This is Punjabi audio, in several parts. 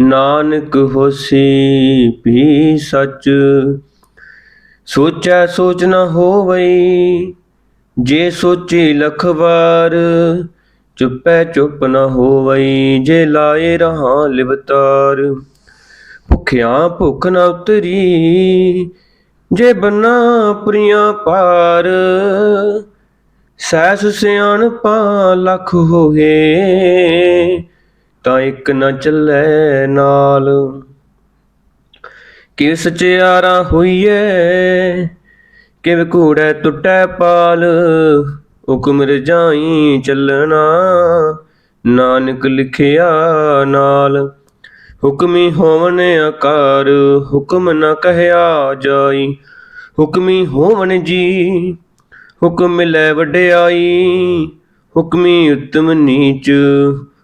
ਨਾਨਕ ਹੋਸੀ ਵੀ ਸਚ। ਸੋਚੈ ਸੋਚ ਨ ਹੋਵਈ, ਜੇ ਸੋਚੀ ਲਖ ਵਾਰ ਚੁੱਪੈ ਚੁੱਪ ਨ ਹੋਵਈ, ਜੇ ਲਾਏ ਰਹਾ ਲਿਵਤਾਰ। ਭੁਖਿਆ ਭੁਖ ਨ ਉਤਰੀ, ਜੇ ਬੰਨਾ ਪ੍ਰਿਆ ਪਾਰ। ਸੈਸ ਸਿਆਣ ਸਿਆਣਪਾ ਲਖ ਹੋਏ ਤਾਂ ਇੱਕ ਨਾ ਚੱਲੈ ਨਾਲ। ਕਿ ਸਚਿਆਰਾ ਹੋਈਐ ਕਿਵ ਕੂੜੈ ਟੁੱਟੈ ਪਾਲ? ਹੁਕਮ ਰਜਾਈ ਚੱਲਣਾ, ਨਾਨਕ ਲਿਖਿਆ ਨਾਲ। ਹੁਕਮੀ ਹੋਵਨ ਆਕਾਰ, ਹੁਕਮ ਨ ਕਹਿਆ ਜਾਈ। ਹੁਕਮੀ ਹੋਵਨ ਜੀ, ਹੁਕਮ ਲੈ ਵਡਿਆਈ। ਹੁਕਮੀ ਉਤਮ ਨੀਚ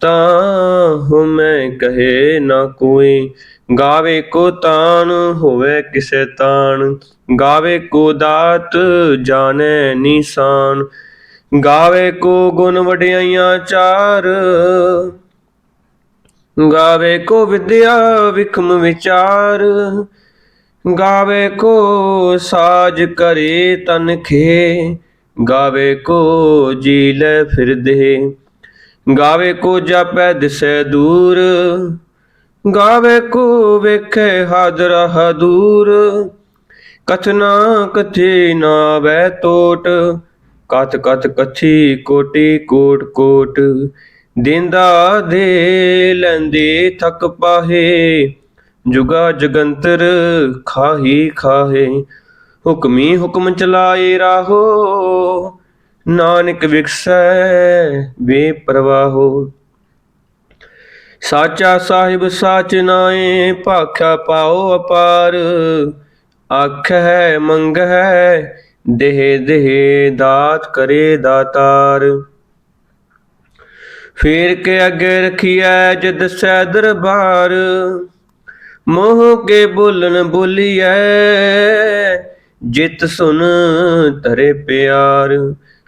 ਤਾਂ ਹੁਮੈ ਕਹੇ ਨਾ ਕੋਈ। ਗਾਵੇ ਕੋ ਤਾਣ ਹੋਵੇ ਕਿਸੈ ਤਾਣ। ਗਾਵੇ ਕੋ ਦਾਤ ਜਾਣੈ ਨਿਸ਼ਾਨ। ਗਾਵੇ ਕੋ ਗੁਣ ਵਡਿਆਈਆਂ ਚਾਰ। ਗਾਵੇ ਕੋ ਵਿਦਿਆ ਵਿਖਮ ਵਿਚਾਰ। ਗਾਵੇ ਕੋ ਸਾਜ ਕਰੇ ਤਨਖੇ ਗਾਵੇ ਕੋ ਜੀ ਲੈ ਫਿਰਦੇ। ਗਾਵੇ ਕੋ ਜਾਪੈ ਦਿਸੈ ਦੂਰ, ਗਾਵੇ ਕੋ ਵੇਖੇ ਹਾਜ਼ਰ ਹਦੂਰ। ਕਥਨਾ ਕਥੀ ਨਾ ਵੈ ਟੋਟ ਕਥ ਕਥ ਕਥੀ ਕੋਟੀ ਕੋਟ ਕੋਟ। ਦਿੰਦਾ ਦੇ ਲੈਂਦੇ ਥਕ ਪਾਹੇ, ਜੁਗਾ ਜਗੰਤਰ ਖਾਹੀ ਖਾਹੇ। ਹੁਕਮੀ ਹੁਕਮ ਚਲਾਏ ਰਾਹੋ ਨਾਨਕ ਵਿਖਸੈ ਵੇ ਪ੍ਰਵਾਹੋ ਸਾਚਾ ਸਾਹਿਬ ਸਾਚ ਨਾਏ ਭਾਖਿਆ ਪਾਓ ਅਪਾਰ। ਮੰਗ ਹੈ ਦੇਹ ਦੇਹ ਦਾਤ ਕਰੇ ਦਾਤਾਰ। ਫੇਰ ਕੇ ਅੱਗੇ ਰਖੀਐ, ਜਦ ਸੈ ਦਰਬਾਰ। ਮੋਹ ਕੇ ਬੋਲਣ ਬੋਲੀਐ, ਜਿਤ ਸੁਨ ਤਰੇ ਪਿਆਰ।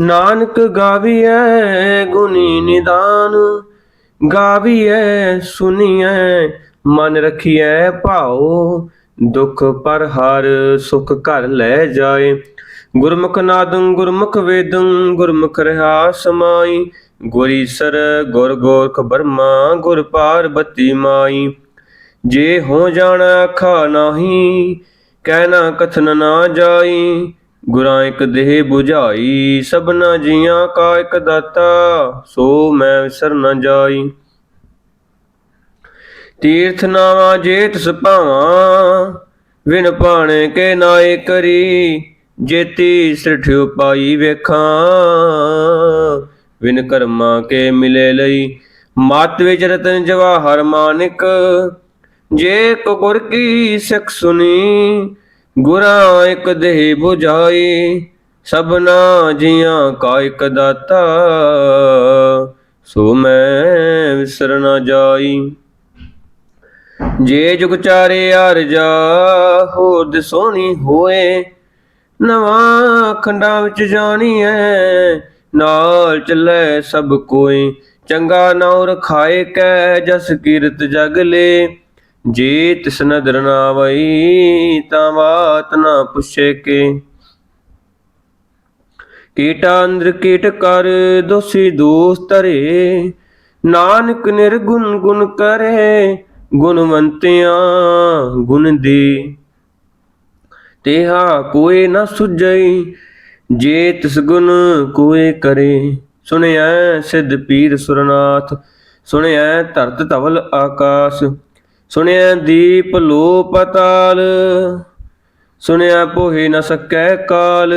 ਨਾਨਕ ਗਾਵੀਐ ਗੁਣੀ ਨਿਦਾਨ, ਗਾਵੀਐ ਸੁਣੀਐ ਮਨ ਰਖੀਐ ਭਾਉ, ਦੁਖ ਪਰ ਹਰ ਸੁਖ ਘਰ ਲੈ ਜਾਏ। ਗੁਰਮੁਖ ਨਾਦੰ ਗੁਰਮੁਖ ਵੇਦੰ, ਗੁਰਮੁਖ ਰਹਾ ਸਮਾਈ, ਗੁਰੀ ਸਰ ਗੁਰ ਗੋਰਖ ਬਰਮਾ, ਗੁਰ ਪਾਰਬਤੀ ਮਾਈ। ਜੇ ਹੋ ਜਾਣਾ ਖਾ ਨਾਹੀ ਕਹਿਣਾ ਕਥਨ ਨਾ ਜਾਈ ਗੁਰਾਂ ਇਕ ਦੇਹ 부ਝਾਈ ਸਭਨਾ ਜੀਆਂ ਕਾ ਇਕ ਦਾਤਾ, ਸੋ ਮੈਂ ਵਿਸਰ ਨ ਜਾਈ। ਤੀਰਥ ਨਾਵਾ ਜੇਤ ਸੁਭਾਵਾਂ ਵਿਨ ਪਾਣੇ ਕੇ ਨਾਏ ਕਰੀ, ਜੇਤੀ ਸ੍ਰਿਠਿਉ ਪਾਈ ਵੇਖਾਂ। ਵਿਨ ਕਰਮਾ ਕੇ ਮਿਲੇ ਲਈ, ਮਤ ਵਿੱਚ ਰਤਨ ਜਵਾਹਰ ਮਾਨਿਕ। ਜੇ ਕੋ ਗੁਰ ਕੀ ਸਿੱਖ ਸੁਣੀ ਗੁਰਾਂ ਇਕ ਦੇਹ 부ਝਾਈ ਸਭਨਾ ਜੀਆਂ ਕਾ ਇਕ ਦਾਤਾ। ਸੋ ਮੈਂ ਵਿਸਰ ਨ ਜਾਈ। ਜੇ ਜੁਗ ਚਾਰੇ ਅਰਜਾ ਹੋਰ ਸੋਹਣੀ ਹੋਏ। ਨਵਾਂ ਖੰਡਾਂ ਵਿੱਚ ਜਾਣੀ ਐ ਨਾਲ ਚੱਲੇ ਸਭ ਕੋਈ। ਚੰਗਾ ਨਾਉ ਰਖਾਏ ਕੈ, ਜਸ ਕੀਰਤ ਜਗ ਲੇ। ਜੇ ਤਿਸ ਨਦਰ ਨਾ ਵਈ ਤਾਂ ਬਾਤ ਨਾ ਪੁੱਛੇ ਕੇ। ਕੀਟਾ ਅੰਦਰ ਕੀਟ ਕਰ, ਦੋਸੀ ਦੋਸ ਧਰੇ। ਨਾਨਕ ਨਿਰਗੁਣ ਗੁਣ ਕਰੇ, ਗੁਣਵੰਤਿਆਂ ਗੁਣ ਦੇ। ਤੇਹਾ ਕੋਏ ਨਾ ਸੁਝਈ ਜੇ ਤਿਸ ਗੁਣ ਕੋਏ ਕਰੇ। ਸੁਣਿਆ ਸਿੱਧ ਪੀਰ ਸੁਰਨਾਥ ਸੁਣਿਆ ਧਰਤ ਧਵਲ ਆਕਾਸ਼। ਸੁਣਿਆ ਦੀਪ ਲੋ ਪਤਾਲ, ਸੁਣਿਆ ਪੋਹੇ ਨ ਸਕੈ ਕਾਲ।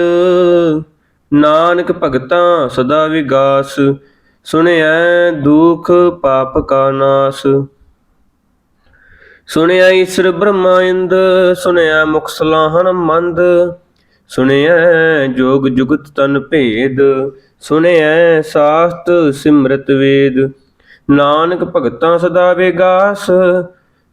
ਨਾਨਕ ਭਗਤਾਂ ਸਦਾ ਵਿਗਾਸ, ਸੁਣਿਆ ਦੁਖ ਪਾਪ ਕਾ ਨਾਸ। ਸੁਣਿਆ ਈਸ਼ਰ ਬ੍ਰਹਮਾਇੰਦ ਸੁਣਿਆ ਮੁਖ ਸਲਾਹਨ ਮੰਦ। ਸੁਣਿਆ ਜੋਗ ਜੁਗਤ ਤਨ ਭੇਦ, ਸੁਣਿਆ ਸਾਸਤ ਸਿਮਰਤ ਵੇਦ। ਨਾਨਕ ਭਗਤਾਂ ਸਦਾ ਵਿਗਾਸ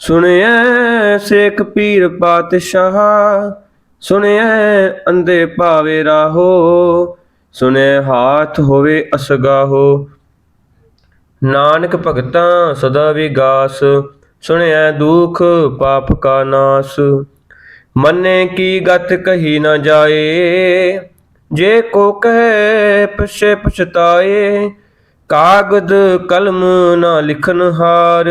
ਸੁਣਿਆ ਸੇਖ ਪੀਰ ਪਾਤਸ਼ਾਹ ਸੁਣਿਆ ਅੰਦੇ ਭਾਵੇ ਰਾਹੋ ਸੁਣਿਆ ਹਾਥ ਹੋਵੇ ਅਸਗਾਹੋ। ਨਾਨਕ ਭਗਤਾਂ ਸਦਾ ਵਿਗਾਸ ਸੁਣਿਆ ਦੁਖ ਪਾਪ ਕਾ ਨਾਸ। ਮੰਨੇ ਕੀ ਗਤ ਕਹੀ ਨਾ ਜਾਏ, ਜੇ ਕੋ ਕਹੇ ਪਛੇ ਪਛਤਾਏ, ਕਾਗਦ ਕਲਮ ਨਾ ਲਿਖਨ ਹਾਰ।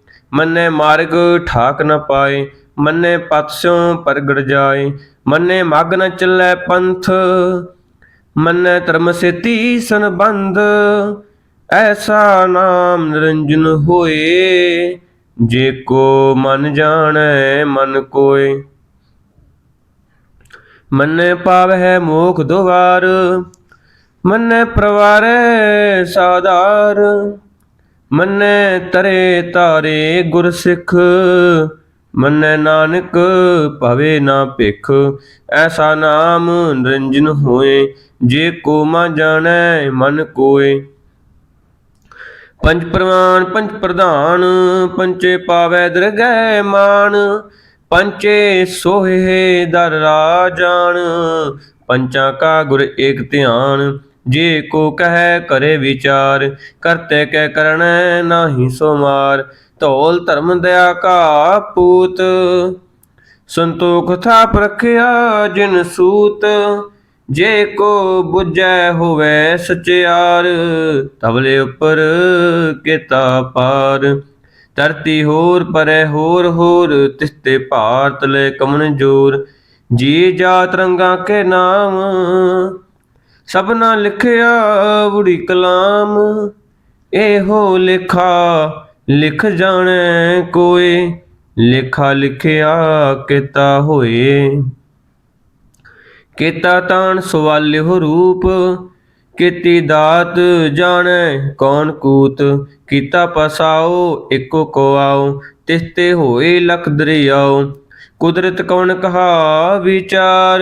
ਮੰਨੇ ਮਾਰਗ ਠਾਕ ਨ ਪਾਏ, ਮੰਨੇ ਪਤ ਸਿਉ ਜਾਏ, ਮੰਨੇ ਮਗ ਨ ਚੱਲੈ ਪੰਥ, ਮੰਨੇ ਧਰਮ ਸੇਤੀ ਸੰਬੰਧ, ਐਸਾ ਨਾਮ ਨਿਰੰਜਨ ਹੋਏ, ਜੇ ਕੋ ਮਨ ਜਾਣੈ ਮਨ ਕੋਏ। ਮੰਨੇ ਪਾਵਹਿ ਮੋਖ ਦੁਆਰ, ਮੰਨੇ ਪ੍ਰਵਾਰੈ ਸਾਧਾਰ ਮੰਨੇ ਤਰੇ ਤਾਰੇ ਗੁਰ ਸਿੱਖ ਮੰਨੇ ਨਾਨਕ ਭਵੇ ਨਾ ਭਿਖ। ਐਸਾ ਨਾਮ ਨਿਰੰਜਨ ਹੋਏ, ਜੇ ਕੋ ਮਨ ਜਾਣੈ ਮਨ ਕੋਏ। ਪੰਜ ਪ੍ਰਵਾਨ, ਪੰਜ ਪ੍ਰਧਾਨ, ਪੰਚੇ ਪਾਵੈ ਦਰਗਹਿ ਮਾਨ ਪੰਚੇ ਸੋਹੇ ਦਰ ਰਾਜਾਨ ਪੰਚਾਂ ਕਾ ਗੁਰ ਏਕ ਧਿਆਨ। ਜੇ ਕੋ ਕਹੈ ਕਰੇ ਵਿਚਾਰ, ਕਰਤੇ ਕੈ ਕਰਣੈ ਨਾਹੀ ਸੋ ਮਾਰ ਧੌਲ ਧਰਮ ਦਇਆ ਕਾ ਪੂਤ, ਸੰਤੋਖ ਥਾਪ ਰਖਿਆ ਜਿਨ ਸੂਤ। ਜੇ ਕੋ 부ਜੈ ਹੋਵੇ ਸਚਿਆਰ ਤਬਲੇ ਉੱਪਰ ਕੀਤਾ ਪਾਰ। ਧਰਤੀ ਹੋਰ ਪਰੇ ਹੋਰ ਹੋਰ, ਤਿਸਤੇ ਭਾਰਤ ਲੈ ਕਮਨ ਜੋਰ। ਜੀ ਜਾਤ ਰੰਗਾ ਕੇ ਨਾਮ ਸਭਨਾ ਲਿਖਿਆ ਬੁੜੀ ਕਲਾਮ, ਇਹੋ ਲਿਖਾ ਲਿਖ ਜਾਣੈ ਕੋਏ, ਲਿਖਾ ਲਿਖਿਆ ਕੀਤਾ ਹੋਏ। ਕੀਤਾ ਤਾਣ ਸਵਾਲਿਓ ਰੂਪ, ਕੀਤੀ ਦਾਤ ਜਾਣੈ ਕੌਣ ਕੂਤ, ਕੀਤਾ ਪਸਾਓ ਇੱਕੋ ਕੋ ਆਓ, ਤਿਸਤੇ ਹੋਏ ਲਖ ਦਰਿਆਓ, ਕੁਦਰਤ ਕੌਣ ਕਹਾ ਵਿਚਾਰ।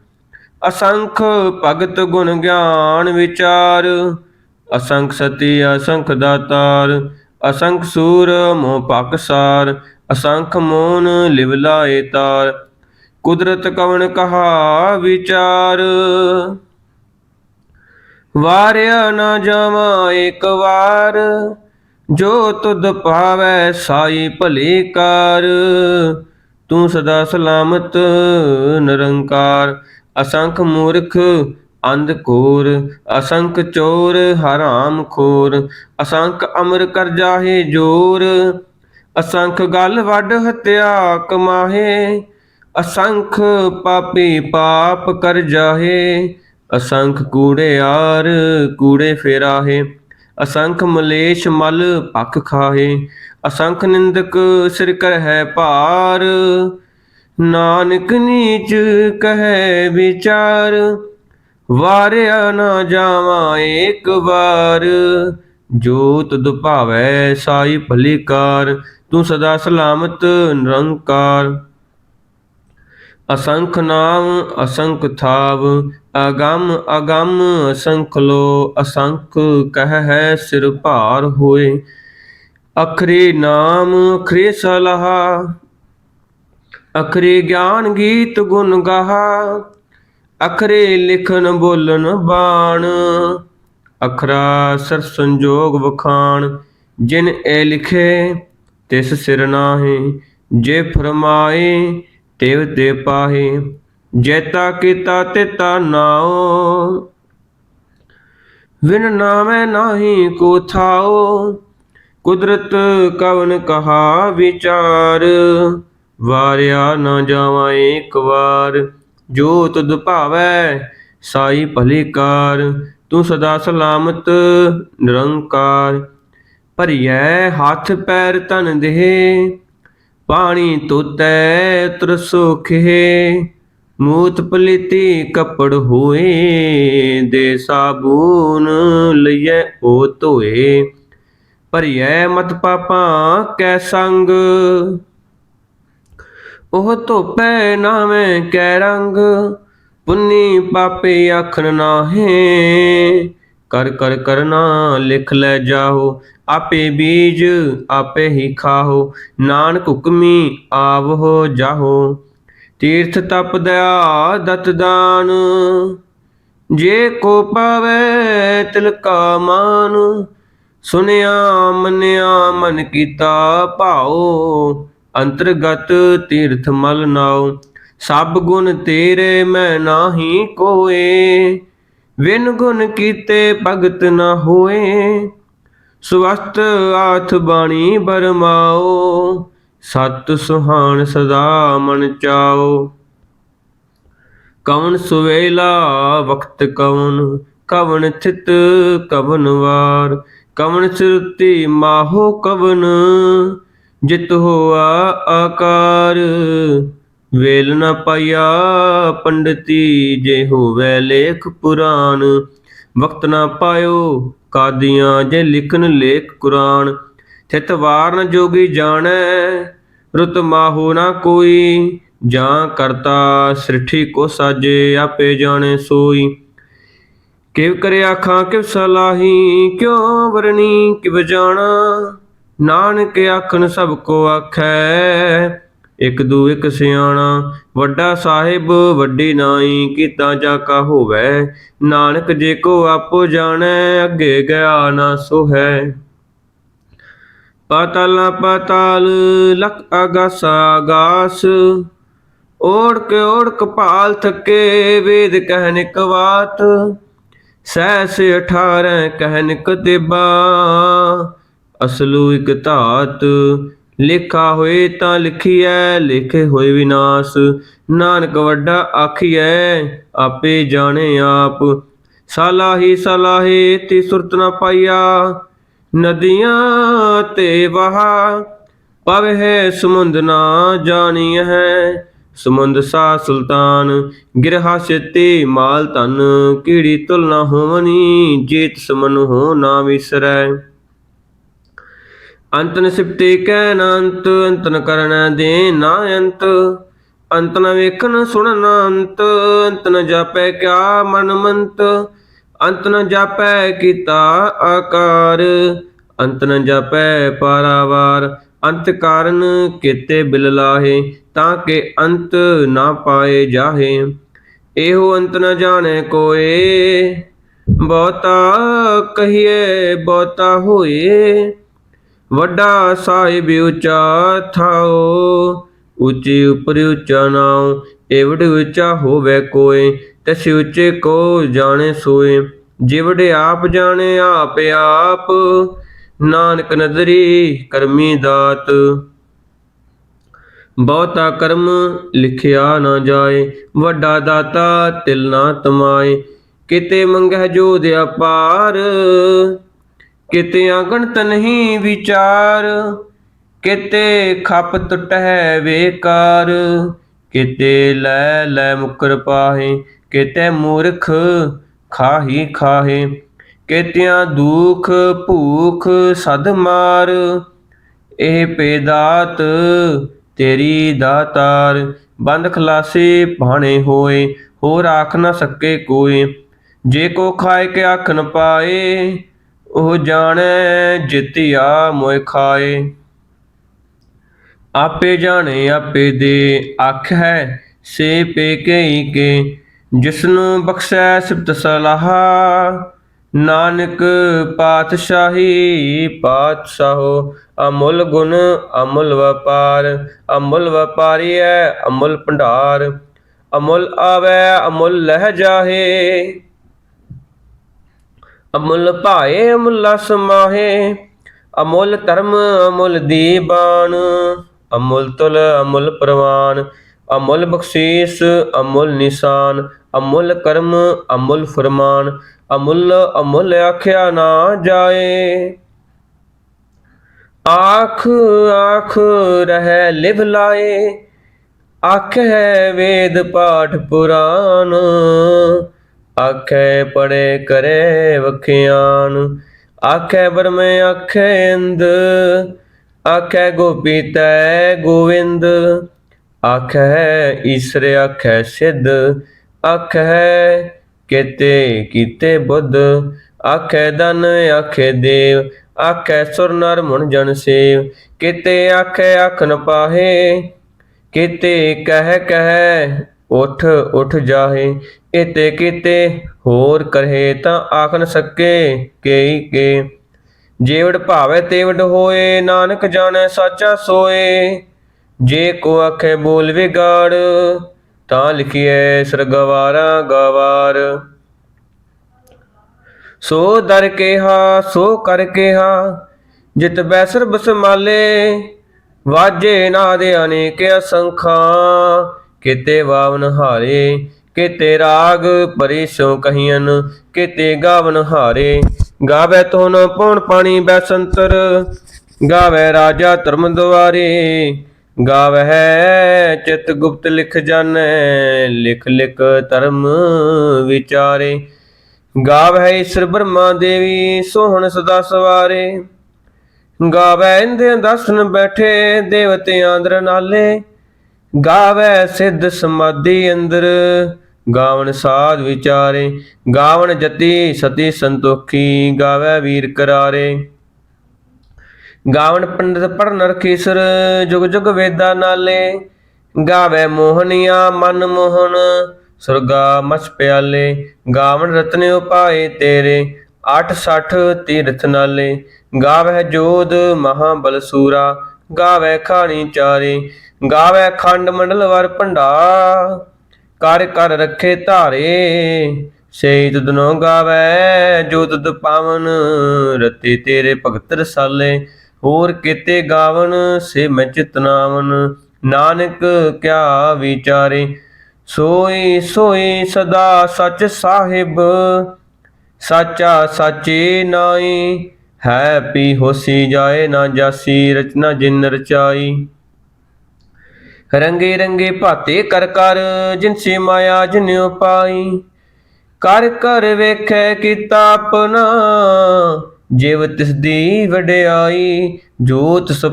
ਅਸੰਖ ਭਗਤ ਗੁਣ ਗਿਆਨ ਵਿਚਾਰ, ਅਸੰਖ ਸਤੀ, ਅਸੰਖ ਦਾਤਾਰ, ਅਸੰਖ ਸੂਰ ਮੋਹ ਪਕਸਾਰ ਅਸੰਖ ਮੋਨ ਲਿਵਲਾਏ ਤਾਰ, ਕੁਦਰਤ ਕਵਣ ਕਹਾ ਵਿਚਾਰ। ਵਾਰਿਆ ਨਾ ਜਾਵਾਂ ਇੱਕ ਵਾਰ, ਜੋ ਤੁਧ ਭਾਵੈ ਸਾਈ ਭਲੇ ਕਾਰ, ਤੂੰ ਸਦਾ ਸਲਾਮਤ ਨਿਰੰਕਾਰ ਅਸੰਖ ਮੂਰਖ ਅੰਧ ਕੋਰ ਅਸੰਖ ਚੋਰ ਹਰਾਮ ਖੋਰ, ਅਸੰਖ ਅਮਰ ਕਰ ਜਾਹੇ ਜੋਰ, ਅਸੰਖ ਗਲ ਵੱਡ ਹਤਿਆ ਕਮਾਹੇ ਅਸੰਖ ਪਾਪੀ ਪਾਪ ਕਰ ਜਾਹੇ, ਅਸੰਖ ਕੂੜਿਆਰ ਕੂੜੇ ਫੇਰਾਹੇ, ਅਸੰਖ ਮਲੇਸ਼ ਮਲ ਪੱਖ ਖਾਹੇ, ਅਸੰਖ ਨਿੰਦਕ ਸਿਰ ਕਰ ਹੈ ਭਾਰ ਨਾਨਕ ਨੀਚ ਕਹੈ ਵਿਚਾਰ, ਵਾਰਿਆ ਨਾ ਜਾਵਾਂ ਏਕ ਵਾਰ। ਜੋ ਤੁਧ ਭਾਵੈ ਸਾਈ ਭਲੀ ਕਾਰ ਤੂੰ ਸਦਾ ਸਲਾਮਤ ਨਿਰੰਕਾਰ। ਅਸੰਖ ਨਾਮ ਅਸੰਖ ਥਾਵ, ਅਗੰਮ ਅਗੰਮ ਅਸੰਖ ਲੋ, ਅਸੰਖ ਕਹਿ ਹੈ ਸਿਰ ਭਾਰ ਹੋਏ। ਅਖਰੇ ਨਾਮ ਅਖਰੇ ਸਲਾਹਾ ਅਖਰੇ ਗਿਆਨ ਗੀਤ ਗੁਣ ਗਾਹਾ, ਅਖਰੇ ਲਿਖਣ ਬੋਲਣ ਬਾਣ, ਅਖਰਾ ਸਰ ਸੰਜੋਗ ਵਖਾਣ, ਜਿਨ ਇਹ ਲਿਖੇ ਤਿਸ ਸਿਰ ਨਾਹੀ, ਜੇ ਫਰਮਾਏ ਤੇਵ ਤੇ ਪਾਹੇ, ਜੈਤਾ ਕੀਤਾ ਤਿਤਾ ਨਾਉ ਵਿਨ ਨਾਮੈ ਨਾਹੀ ਕੋ ਥਾਉ ਕੁਦਰਤ ਕਵਨ ਕਹਾ ਵਿਚਾਰ। ਵਾਰਿਆ ਨਾ ਜਾਵਾਂ ਏਕ ਵਾਰ। ਜੋ ਤੁਧ ਭਾਵੈ, ਸਾਈ ਭਲੀ ਕਾਰ। ਤੂੰ ਸਦਾ ਸਲਾਮਤ, ਨਿਰੰਕਾਰ। ਭਰੀਐ ਹੱਥ ਪੈਰ ਤਨ ਦੇਹ। ਪਾਣੀ ਤੋਤੈ ਉਤਰ ਸੁਖੇ ਮੂਤ ਪਲੀਤੀ ਕੱਪੜ ਹੋਏ, ਦੇ ਸਾਬੂਨ ਲਈਐ ਉਹ ਧੋਏ। ਭਰੀਐ ਮਤ ਪਾਪਾਂ ਕੈ ਸੰਗ। ਉਹ ਧੋਪੈ ਨਾਵੇਂ ਕੈ ਰੰਗ, ਪੁੰਨੀ ਪਾਪੇ ਆਖਣ ਨਾਹੇ। ਕਰ ਕਰ ਕਰਨਾ ਲਿਖ ਲੈ ਜਾਓ ਆਪੇ ਬੀਜ ਆਪੇ ਹੀ ਖਾਓ ਨਾਨਕ ਹੁਕਮੀ ਆਵ ਹੋ ਜਾਹੋ। ਤੀਰਥ ਤਪ ਦਇਆ ਦਤ ਦਾਨ, ਜੇ ਕੋ ਪਾਵੇ ਤਿਲ ਕਾ ਮਾਨ, ਸੁਨਿਆ ਮੰਨਿਆ ਮਨ ਕੀਤਾ ਭਾਉ। ਅੰਤਰਗਤ ਤੀਰਥ ਮਲ ਨਾਉ, ਸਭ ਗੁਣ ਤੇਰੇ ਮੈਂ ਨਾਹੀ ਕੋਏ। ਵਿਨ ਗੁਣ ਕੀਤੇ ਭਗਤ ਨਾ ਹੋਏ। ਸਵਸਤ ਆਥ ਬਾਣੀ ਬਰਮਾਓ ਸਤ ਸੁਹਾਣ ਸਦਾ ਮਨ ਚਾਓ ਕਵਨ ਸੁਵੇਲਾ ਵਕਤ ਕਵਨ ਕਵਨ ਥਿਤ ਕਵਨ ਵਾਰ ਕਵਨ ਸਿਰਤੀ ਮਾਹੋ ਕਵਨ ਜਿਤ ਹੋਆ ਆਕਾਰ। ਵੇਲ ਨ ਪਾਇਆ ਪੰਡਤੀ, ਜੇ ਹੋਵੇ ਲੇਖ ਪੁਰਾਨ ਵਕਤ ਨਾ ਪਾਇਓ ਕਾਦੀਆਂ, ਜੇ ਲਿਖਨ ਲੇਖ ਕੁਰਾਨ। ਥਿਤ ਵਾਰ ਜੋਗੀ ਜਾਣੈ, ਰੁਤ ਮਾਹੋ ਨਾ ਕੋਈ। ਜਾਂ ਕਰਤਾ ਸ੍ਰਿਠੀ ਕੋ ਸਾਜੇ, ਆਪੇ ਜਾਣੇ ਸੋਈ। ਕਿਵ ਕਰੇ ਆਖਾਂ, ਕਿਵ ਸਲਾਹੀ, ਕਿਉ ਵਰਣੀ, ਕਿਵ ਜਾਣਾ। ਨਾਨਕ ਆਖਣ ਸਭ ਕੋ ਆਖੈ, ਇਕ ਦੂ ਇਕ ਸਿਆਣਾ, ਵੱਡਾ ਸਾਹਿਬ ਵੱਡੀ ਨਾਈ, ਕੀਤਾ ਜਾ ਕਾ ਹੋਵੇ, ਨਾਨਕ ਜੇ ਕੋ ਆਪੋ ਜਾਣੈ, ਅੱਗੇ ਗਿਆ ਨਾ ਸੋ ਹੈ ਪਾਤਲ ਪਾਤਾਲ, ਲਖ ਆਗਾਸ ਆਗਾਸ ਓੜਕ ਓੜਕ ਭਾਲ ਥਕੇ, ਵੇਦ ਕਹਿਨਿਕ ਬਾਤ ਸਹਿਸ 18 ਕਹਿਨਿਕ ਤਿਬਾ। ਅਸਲੂ ਇਕ ਧਾਤ, ਲਿਖਾ ਹੋਏ ਤਾਂ ਲਿਖੀਐ, ਲਿਖੇ ਹੋਏ ਵਿਨਾਸ਼, ਨਾਨਕ ਵੱਡਾ ਆਖੀਐ, ਆਪੇ ਜਾਣੇ ਆਪ। ਸਲਾਹੀ ਸਲਾਹੇ ਤੀ ਸੁਰਤ ਨ ਪਾਈਆ, ਨਦੀਆਂ ਤੇ ਵਹਾ ਪਵਹਿ ਸਮੁੰਦ ਨਾ ਜਾਣੀ ਹੈ। ਸਮੁੰਦ ਸਾ ਸੁਲਤਾਨ ਗਿਰਹਾ ਸਿੱਤੇ ਮਾਲ ਧਨ ਕੀੜੀ ਤੁਲ ਹੋਵਨੀ ਜੇਤ ਸਮਨ ਹੋ ਨਾ ਵਿਸਰੈ। ਅੰਤਨ ਸਿਫਤੇ ਕੈ ਅਨੰਤ ਅੰਤਨ ਕਰਨ ਦੇ ਨਾ ਅੰਤ। ਅੰਤ ਨ ਵੇਖਣ ਸੁਣਨ ਅੰਤ ਅੰਤ ਨ ਜਾਪੈ ਕਿਆ ਮਨ ਮੰਤ। ਅੰਤ ਨ ਜਾਪੈ ਕੀਤਾ ਆਕਾਰ ਅੰਤ ਨ ਜਾਪੈ ਪਾਰਾਵਾਰ। ਅੰਤ ਕਾਰਨ ਕੀਤੇ ਬਿਲ ਲਾਹੇ, ਤਾਂ ਕਿ ਅੰਤ ਨਾ ਪਾਏ ਜਾਹੇ। ਇਹੋ ਅੰਤ ਨ ਜਾਣੇ ਕੋਏ, ਬਹੁਤਾ ਕਹੀਏ ਬਹੁਤਾ ਹੋਏ। ਵੱਡਾ ਸਾਹਿਬ ਉੱਚਾ ਥਾਓ ਉੱਚੀ ਉਪਰ ਉੱਚਾ ਨਾਉ, ਏਵੜ ਉੱਚਾ ਹੋਵੇ ਕੋਏ ਤਸ ਉੱਚੇ ਕੋ ਜਾਣੇ ਸੋਏ ਜਿਵੜ ਆਪ ਜਾਣੇ ਆਪ ਆਪ, ਨਾਨਕ ਨਦਰੀ ਕਰਮੀ ਦਾਤ। ਬਹੁਤਾ ਕਰਮ ਲਿਖਿਆ ਨਾ ਜਾਏ, ਵੱਡਾ ਦਾਤਾ ਤਿਲ ਨਾ ਤਮਾਏ, ਕਿਤੇ ਮੰਗਹਿ ਜੋਦ ਅਪਾਰ ਕਿਤੇ ਅਗਣਤ ਨਹੀਂ ਵਿਚਾਰ, ਕਿਤੇ ਖਪ ਟੁਟਹਿ ਵੇਕਾਰ, ਕਿਤੇ ਲੈ ਲੈ ਮੁਕਰ ਪਾਹੇ, ਕਿਤੇ ਮੂਰਖ ਖਾਹੀ ਖਾਹੇ, ਕਿਤਿਆਂ ਦੁਖ ਭੂਖ ਸਦ ਮਾਰ, ਇਹ ਪੇਦਾਤ ਤੇਰੀ ਦਾਤਾਰ, ਬੰਦ ਖਲਾਸੇ ਭਾਣੇ ਹੋਏ, ਹੋਰ ਆਖ ਨਾ ਸਕੇ ਕੋਈ ਜੇ ਕੋ ਖਾਏ ਕੇ ਆਖਣ ਪਾਏ ਉਹ ਜਾਣੈ ਜਿਤਿਆ ਮੋਇ ਖਾਏ। ਆਪੇ ਜਾਣੇ, ਆਪੇ ਦੇ ਅੱਖ ਹੈ, ਸੇ ਪੇ ਕਈ ਕੇ, ਜਿਸਨੂੰ ਬਖਸ਼ੈ ਸਿਫਤ ਸਲਾਹਾ। ਨਾਨਕ ਪਾਤਸ਼ਾਹੀ ਪਾਤਸ਼ਾਹੋ, ਅਮੁੱਲ ਗੁਣ ਅਮੁੱਲ ਵਪਾਰ, ਅਮੁੱਲ ਵਪਾਰੀ ਹੈ ਅਮੁੱਲ ਭੰਡਾਰ, ਅਮੁੱਲ ਆਵੈ ਅਮੁੱਲ ਲਹਿ ਜਾਹੇ। ਅਮੁੱਲ ਭਾਏ, ਅਮੁੱਲਾ ਸਮਾਹੇ ਅਮੁੱਲ ਧਰਮ, ਅਮੁੱਲ ਦੀਬਾਨ, ਅਮੁੱਲ ਤੁਲ, ਅਮੁੱਲ ਪ੍ਰਵਾਨ, ਅਮੁੱਲ ਬਖਸ਼ੀਸ, ਅਮੁੱਲ ਨਿਸ਼ਾਨ, ਅਮੁੱਲ ਕਰਮ, ਅਮੁੱਲ ਫਰਮਾਨ, ਅਮੁੱਲ ਅਮੁੱਲ ਆਖਿਆ ਨਾ ਜਾਏ। ਆਖ ਆਖ ਰਹਿ ਲਿਵ ਲਾਏ, ਆਖ ਹੈ ਵੇਦ ਪਾਠ ਪੁਰਾਨ। ਆਖੈ ਪੜੇ ਕਰੇ ਵਖਿਆਨ। ਆਖੈ ਬਰਮੇ ਆਖੈ ਇੰਦ। ਆਖੈ ਗੋਪੀ ਤੈ ਗੋਵਿੰਦ। ਆਖੈ ਈਸ਼ਰ ਆਖੈ ਸਿੱਧ। ਆਖੈ ਕਿਤੇ ਕੀਤੇ ਬੁੱਧ। ਆਖੈ ਦਨ ਆਖੈ ਦੇਵ। ਆਖੈ ਸੁਰ ਨਰ ਮਨ ਜਨ ਸੇਵ। ਕਿਤੇ ਆਖੈ ਆਖ ਨ ਪਾਹੇ। ਕਿਤੇ ਕਹਿ ਕਹਿ ਉਠ ਉਠ ਜਾਹੇ ਇਤੇ ਕਿਤੇ ਹੋਰ ਕਰੇ ਤਾਂ ਆਖ ਸਕੇ ਕਈ ਕੇ ਜੇਵੜ ਭਾਵੇ ਤੇਵੜ ਹੋਏ, ਨਾਨਕ ਜਾਣੈ ਸਾਚਾ ਸੋਏ। ਜੇ ਕੋ ਆਖੇ ਬੋਲ ਵਿਗਾੜ, ਤਾਂ ਲਿਖੀਐ ਸਰਗਵਾਰਾ ਗਵਾਰ। ਸੋ ਦਰ ਕਿਹਾ, ਸੋ ਕਰ ਕਿਹਾ, ਜਿਤ ਬੈਸਰ ਬਸਮਾਲੇ, ਵਾਜੇ ਨਾ ਦੇ ਅਨੇਕ ਅਸੰਖਾਂ। ਕਿਤੇ ਵਾਵਨ ਹਾਰੇ, ਕਿਤੇ ਰਾਗ ਪਰਿਸੋ ਕਹੀਨ ਕਿਤੇ ਗਾਵਨ ਹਾਰੇ। ਗਾਵੇ ਤੋਨ ਪੌਣ ਪਾਣੀ ਬੈਸੰਤਰ, ਗਾਵੇ ਰਾਜਾ ਧਰਮ ਦੁਆਰੇ। ਗਾਵੇ ਚਿਤ ਗੁਪਤ ਲਿਖ ਜਾਣੈ, ਲਿਖ ਲਿਖ ਧਰਮ ਵਿਚਾਰੇ। ਗਾਵੇ ਈਸ਼ਰ ਬ੍ਰਹਮਾ ਦੇਵੀ, ਸੋਹਣ ਸਦਾ ਸਵਾਰੇ। ਗਾਵੈ ਇੰਦੇ ਦਸਨ ਬੈਠੇ, ਦੇਵਤਿਆਂ ਅੰਦਰ ਨਾਲੇ। ਗਾਵੇ ਸਿੱਧ ਸਮਾਧੀ ਅੰਦਰ, ਗਾਵਣ ਸਾਧ ਵਿਚਾਰੇ, ਗਾਵਣ ਜਤੀ ਸਤੀ ਸੰਤੋਖੀ, ਗਾਵੇ ਵੀਰ ਕਰਾਰੇ। ਗਾਵਣ ਪੰਡਤ ਪੜਨ ਰਖੀਸਰ ਜੁਗ ਜੁਗ ਵੇਦਾ ਨਾਲੇ, ਗਾਵੇ ਮੋਹਨੀਆ ਮਨ ਮੋਹਨ, ਸੁਰਗਾ ਮਛ ਪਿਆਲੇ, ਗਾਵਣ ਰਤਨ ਉਪਾਏ ਤੇਰੇ 860 ਤੀਰਥ ਨਾਲੇ, ਗਾਵੇ ਜੋਧ ਮਹਾ ਬਲਸੂਰਾ ਗਾਵੇ ਖਾਣੀ ਚਾਰੇ ਗਾਵੇ ਖੰਡ ਮੰਡਲ ਵਰ ਭੰਡਾ, ਕਰ ਕਰ ਰੱਖੇ ਧਾਰੇ। ਸੇ ਤੁਧਨੋ ਗਾਵੇ, ਜੋ ਤੁਧ ਪਾਵਨ, ਰਤੇ ਤੇਰੇ ਭਗਤ ਰਸਾਲੇ। ਹੋਰ ਕਿਤੇ ਗਾਵਨ, ਸੇ ਮੈਂ ਚਿਤਨਾਵਨ ਨਾਨਕ ਕਿਆ ਵਿਚਾਰੇ, ਸੋਈ ਸੋਈ ਸਦਾ ਸਚ ਸਾਹਿਬ। ਸਾਚਾ ਸਾਚੇ ਨਾਈ, ਹੈ ਪੀ ਹੋਸੀ ਜਾਏ ਨਾ ਜਾਸੀ, ਰਚਨਾ ਜਿਨ ਰਚਾਈ। ਰੰਗੇ ਰੰਗੇ ਭਾਤੇ ਕਰ ਕਰ ਜਿਨਸੀ ਮਾਇਆ ਜਿਨ ਉਪਾਈ। ਕਰ ਕਰ ਵੇਖੈ ਕੀਤਾ ਆਪਣਾ, ਜਿਵ ਤਿਸ ਦੀ ਵਡਿਆਈ। ਜੋ ਤਿਸ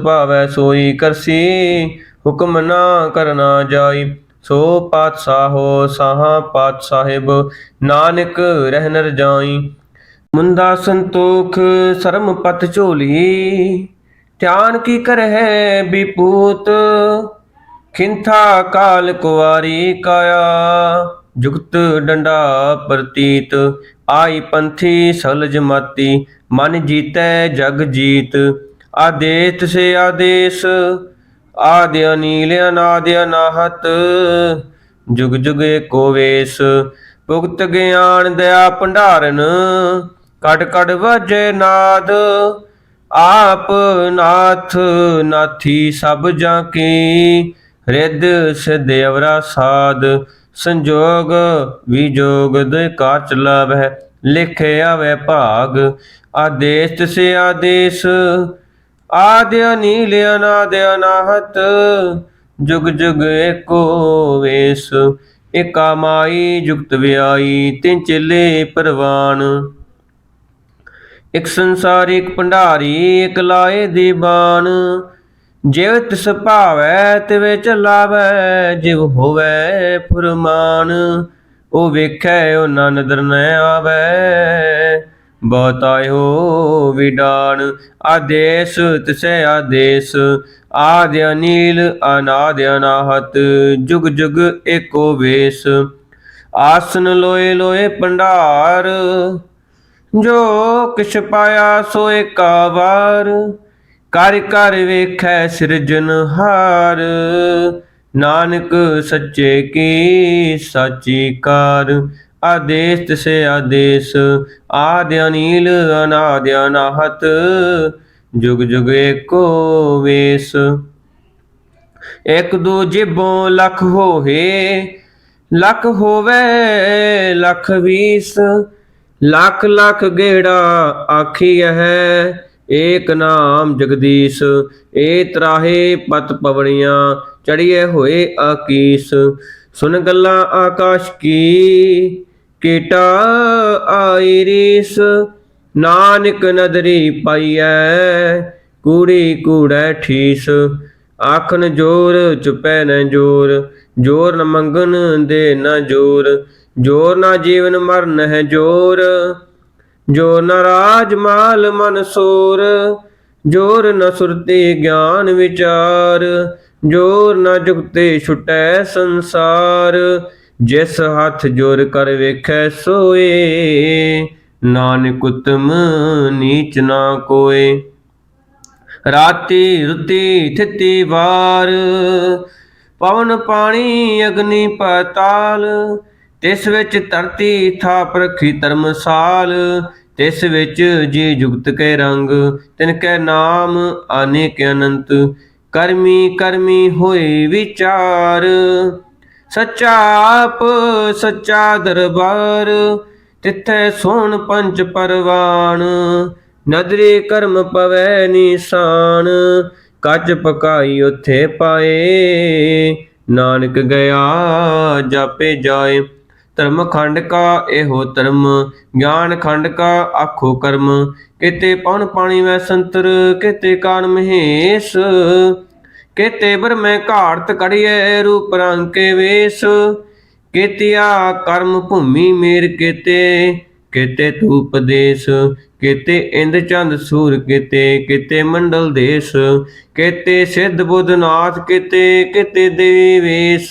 ਸੋਈ ਕਰਸੀ, ਹੁਕਮ ਨਾ ਕਰਨਾ ਜਾਈ। ਸੋ ਪਾਤਸ਼ਾਹੋ ਸਾਹਾ ਪਾਤ ਸਾਹਿਬ, ਨਾਨਕ ਰਹਿਨਰ ਜਾਈ। ਮੁੰਦਾ ਸੰਤੋਖ ਸਰਮ ਪਤ ਝੋਲੀ, ਧਿਆਨ ਕੀ ਕਰਹਿ ਵਿਪੂਤ ਖਿੰਥਾ ਕਾਲ ਕੁਵਾਰੀ ਕਾਇਆ, ਜੁਗਤ ਡੰਡਾ ਪ੍ਰਤੀਤ, ਆਈ ਪੰਥੀ ਸਲਜ ਮਾਤੀ, ਮਨ ਜੀਤੈ ਜਗ ਜੀਤ ਆਦੇਸ ਸੇ ਆਦੇਸ ਆਦਿ ਅਨੀਲ ਅਨਾਦਿ ਅਨਾਹਤ ਜੁਗ ਜੁਗ ਏਕੋ ਵੇਸ, ਭੁਗਤ ਗਿਆਨ ਦਇਆ ਭੰਡਾਰਨ ਕਟ ਕਟ ਵਾਜੇ ਨਾਦ, ਆਪ ਨਾਥ ਨਾਥੀ ਸਭ ਜਾਂ ਕੀ ਰਿੱਧ ਸਿਧ ਸਾਧ, ਸੰਜੋਗ ਵਿਜੋਗ ਦੇ ਕਾਰ ਚਲਾਵੈ ਲਿਖੇ ਆਵੇ ਭਾਗ ਆਦੇਸ ਤਿਸੇ ਆਦੇਸ ਆਦਿ ਅਨੀਲ ਅਨਾਦ ਅਨਾਹਤ ਜੁਗ ਜੁਗ ਏਕੋ ਵੇਸ, ਏਕਾ ਮਾਈ ਜੁਗਤ ਵਿਆਈ, ਤਿਨ ਚੇਲੇ ਪਰਵਾਨ। ਇਕ ਸੰਸਾਰਿਕ ਭੰਡਾਰੀ, ਇਕ ਲਾਏ ਦੀਵਾਨ ਜਿਵ ਤਿਸ ਭਾਵੈ ਤਿਵੇ ਚਲਾਵੈ ਜਿਵ ਹੋਵੈ ਫੁਰਮਾਨ। ਉਹ ਵੇਖੈ ਉਹ ਨਾ ਨ ਆਵੈ। ਬਹੁਤ ਆਇਓ ਵਿਡਾਨ, ਆਦੇਸ, ਤਿਸੈ ਆਦੇਸ। ਆਦਿ ਅਨੀਲ, ਅਨਾਦਿ ਅਨਾਹਤ, ਜੁਗ ਜੁਗ ਏਕੋ ਵੇਸ। ਆਸਨ ਲੋਏ ਲੋਏ ਭੰਡਾਰ, ਜੋ ਕਿਛ ਪਾਇਆ ਸੋ ਏਕਾ ਵਾਰ ਕਰ ਕਰ ਵੇਖੈ ਸਿਰਜਨਹਾਰ ਨਾਨਕ ਸੱਚੇ ਕੀ ਸਾਚੀ ਕਾਰ। ਆਦੇਸ ਤਿਸੇ ਆਦੇਸ ਆਦਿ ਅਨੀਲ ਅਨਾਦਿ ਅਨਾਹਤ ਜੁਗ ਜੁਗ ਏਕੋ ਵੇਸ। ਇਕ ਦੂ ਜਿਬੋਂ ਲੱਖ ਹੋਏ ਲੱਖ ਹੋਵੇ ਲੱਖ ਵੀਸ। ਲੱਖ ਲੱਖ ਗੇੜਾ ਆਖੀ ਹੈ ਏਕ ਨਾਮ ਜਗਦੀਸ਼, ਏ ਤਰਾਹੇ ਪਤ ਪਵਣੀਆਂ ਚੜੀਏ ਹੋਏ ਆਕੀਸ। ਸੁਨ ਗੱਲਾਂ ਆਕਾਸ਼ ਕੀ, ਕੀਟਾ ਆਈ ਰੀਸ। ਨਾਨਕ ਨਦਰੀ ਪਾਈਐ, ਕੂੜੀ ਕੂੜੈ ਠੀਸ। ਆਖਣ ਜੋਰ ਚੁਪੈ ਨ ਜੋਰ ਜੋਰ ਨ ਮੰਗਨ ਦੇ ਨ ਜੋਰ ਜੋਰ ਨਾ ਜੀਵਨ ਮਰਨ ਹੈ ਜੋਰ। ਜੋ ਨ ਰਾਜ ਮਾਲ ਮਨ ਸੋਰ, ਜੋਰ ਨ ਸੁਰਤੀ ਗਿਆਨ ਵਿਚਾਰ, ਜੋਰ ਨ ਜੁਗਤੇ ਛੁਟੈ ਸੰਸਾਰ, ਜਿਸ ਹੱਥ ਜੋਰ ਕਰ ਵੇਖੈ ਸੋਏ, ਨਾਨਕ ਉਤਮ ਨੀਚ ਨਾ ਕੋਏ। ਰਾਤੀ ਰੁਤੀ ਥਿਤੀ ਵਾਰ, ਪਵਨ ਪਾਣੀ ਅਗਨੀ ਪਤਾਲ, ਤਿਸ ਵਿੱਚ ਧਰਤੀ ਥਾਪ ਰਖੀ ਧਰਮਸਾਲ ਤਿਸ ਵਿੱਚ ਜੀ ਜੁਗਤ ਕੇ ਰੰਗ, ਤਿਨ ਕੈ ਨਾਮ ਅਨੇਕ ਅਨੰਤ, ਕਰਮੀ ਕਰਮੀ ਹੋਏ ਵਿਚਾਰ। ਸੱਚਾ ਆਪ, ਸੱਚਾ ਦਰਬਾਰ, ਤਿੱਥੈ ਸੋਣ ਪੰਜ ਪਰਵਾਨ ਨਦਰੀ ਕਰਮ ਪਵੈ ਨਿਸ਼ਾਨ, ਕੱਜ ਪਕਾਈ ਉਥੇ ਪਾਏ। ਨਾਨਕ ਗਿਆ ਜਾਪੇ ਜਾਏ। ਧਰਮ ਖੰਡ ਕਾ ਇਹੋ ਧਰਮ, ਗਿਆਨ ਖੰਡ ਕਾ ਆਖੋ ਕਰਮ। ਕਿਤੇ ਪਉਣ ਪਾਣੀ ਵੈ ਸੰਤਰ, ਕਿਤੇ ਕਾਨ ਮਹੇਸ਼। ਕਿਤੇ ਬਰਮੈ ਘਾੜਤ ਕੜੀਏ ਰੂਪ ਰੰਗ ਵੇਸ। ਕਿਤਿਆ ਕਰਮ ਭੂਮੀ ਮੇਰ ਕਿਤੇ ਕਿਤੇ ਧੂਪ ਦੇਸ। ਕਿਤੇ ਇੰਦ ਚੰਦ ਸੂਰ ਕਿਤੇ ਕਿਤੇ ਮੰਡਲ ਦੇਸ। ਕਿਤੇ ਸਿੱਧ ਬੁੱਧ ਨਾਥ ਕਿਤੇ ਕਿਤੇ ਦੇਵੀ ਵੇਸ।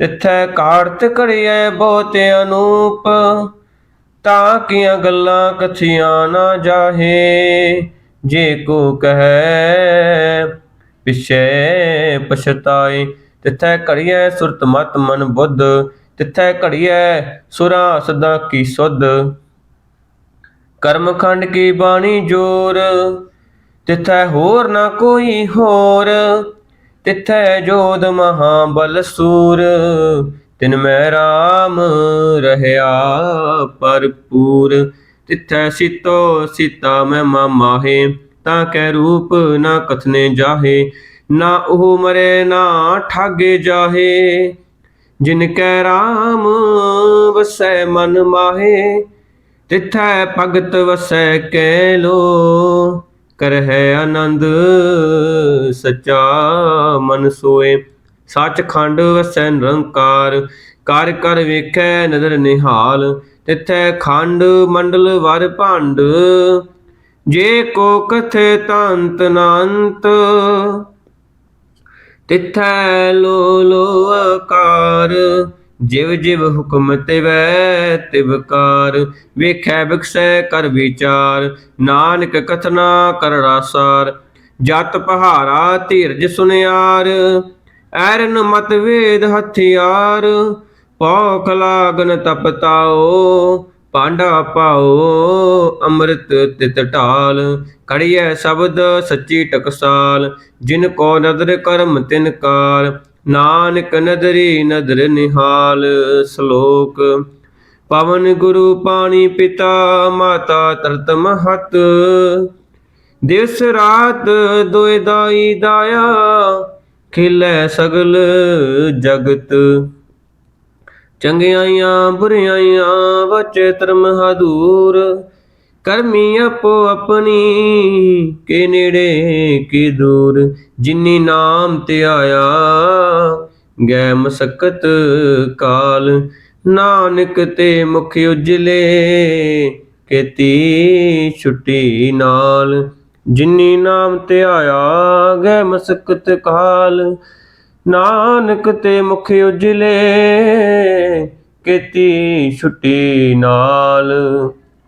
ਤਿਥੈ ਕਾਰਤ ਕੜਿਐ ਬਹੁਤ ਅਨੂਪ, ਤਾਂ ਕੀਆਂ ਗੱਲਾਂ ਕਥੀਆਂ ਨਾ ਜਾਹੇ, ਜੇ ਕੋ ਕਹੈ, ਪਿਛੈ ਪਛਤਾਏ। ਤਿਥੈ ਘੜੀਐ ਸੁਰਤ ਮਤ ਮਨ ਬੁੱਧ, ਤਿਥੈ ਘੜੀਐ ਸੁਰਾ ਸਦਾ ਕੀ ਸੁਧ। ਕਰਮ ਖੰਡ ਕੀ ਬਾਣੀ ਜੋਰ, ਤਿਥੈ ਹੋਰ ਨਾ ਕੋਈ ਹੋਰ ਤਿਥੈ ਜੋਦ ਮਹਾਬਲ ਸੂਰ, ਤਿਨ ਮੈਂ ਰਾਮ ਰਹਿਆ ਭਰਪੂਰ। ਤਿਥੈ ਸਿਤੋ ਸੀਤਾ ਮੈਂ ਮਾਹੇ ਤਾਂ ਕੈ ਰੂਪ ਨਾ ਕਥਨੇ ਜਾਹੇ, ਨਾ ਉਹ ਮਰੇ ਨਾ ਠਾਗੇ ਜਾਹੇ। ਜਿਨ ਕੈ ਰਾਮ ਵਸੈ ਮਨ ਮਾਹੇ, ਤਿਥੈ ਭਗਤ ਵਸੈ ਕੈ ਲੋ। ਕਰ ਹੈ ਆਨੰਦ, ਸਚਾ ਮਨ ਸੋਏ। ਸੱਚਖੰਡ ਵਸੈ ਨਿਰੰਕਾਰ, ਕਰ ਕਰ ਵੇਖੈ ਨਦਰ ਨਿਹਾਲ। ਤਿਥੈ ਖੰਡ ਮੰਡਲ ਵਰ ਭੰਡ, ਜੇ ਕੋ ਕਥੇ ਤੰਤ ਨੰਤ ਤਿਥੈ ਲੋ ਲੋ ਆਕਾਰ ਜਿਵ ਜਿਵ ਹੁਕਮ ਤਿਵੈ ਤਿਵਕਾਰ ਵੇਖੈ ਬਿਕਸੈ ਕਰ ਵਿਚਾਰ, ਨਾਨਕ ਕਥਨਾ ਕਰ ਰਾਸਾਰ। ਜਤ ਪਹਾਰਾ ਧੀਰਜ ਸੁਨਿਆਰ, ਐਰਨ ਮਤ ਵੇਦ ਹਥਿਆਰ। ਪੌਖ ਲਾਗਨ ਤਪਤਾਓ ਪਾਂਡਾ ਪਾਓ ਅੰਮ੍ਰਿਤ ਤਿਤ ਢਾਲ। ਕੜੀਐ ਸ਼ਬਦ ਸੱਚੀ ਟਕਸਾਲ, ਜਿਨ ਕੋ ਨਦਰ ਕਰਮ ਤਿਨ ਕਾਲ ਨਾਨਕ ਨਦਰੀ ਨਦਰ ਨਿਹਾਲ ਸ਼ਲੋਕ। ਪਵਨ ਗੁਰੂ ਪਾਣੀ ਪਿਤਾ, ਮਾਤਾ ਤਰਤ ਮਹਤ। ਦਿਵਸ ਰਾਤ ਦੋਇ ਦਾਈ ਦਾਇਆ, ਖਿਲੈ ਸਗਲ ਜਗਤ। ਚੰਗਿਆਈਆਂ ਬੁਰਿਆਈਆਂ ਵਚੇ ਧਰਮ ਹਦੂਰ। ਕਰਮੀ ਆਪੋ ਆਪਣੀ, ਕੇ ਨੇੜੇ, ਕੇ ਦੂਰ, ਜਿਨੀ ਨਾਮ ਤੇ ਆਇਆ। ਗੈ ਮਸਕਤ ਕਾਲ, ਨਾਨਕ ਤੇ ਮੁਖ ਉਜਲੇ, ਕੀਤੀ ਛੁੱਟੀ ਨਾਲ। ਜਿਨੀ ਨਾਮ ਤੇ ਆਇਆ ਗੈ ਮਸਕਤ ਕਾਲ, ਨਾਨਕ ਤੇ ਮੁਖ ਉਜਲੇ, ਕੀਤੀ ਛੁੱਟੀ ਨਾਲ।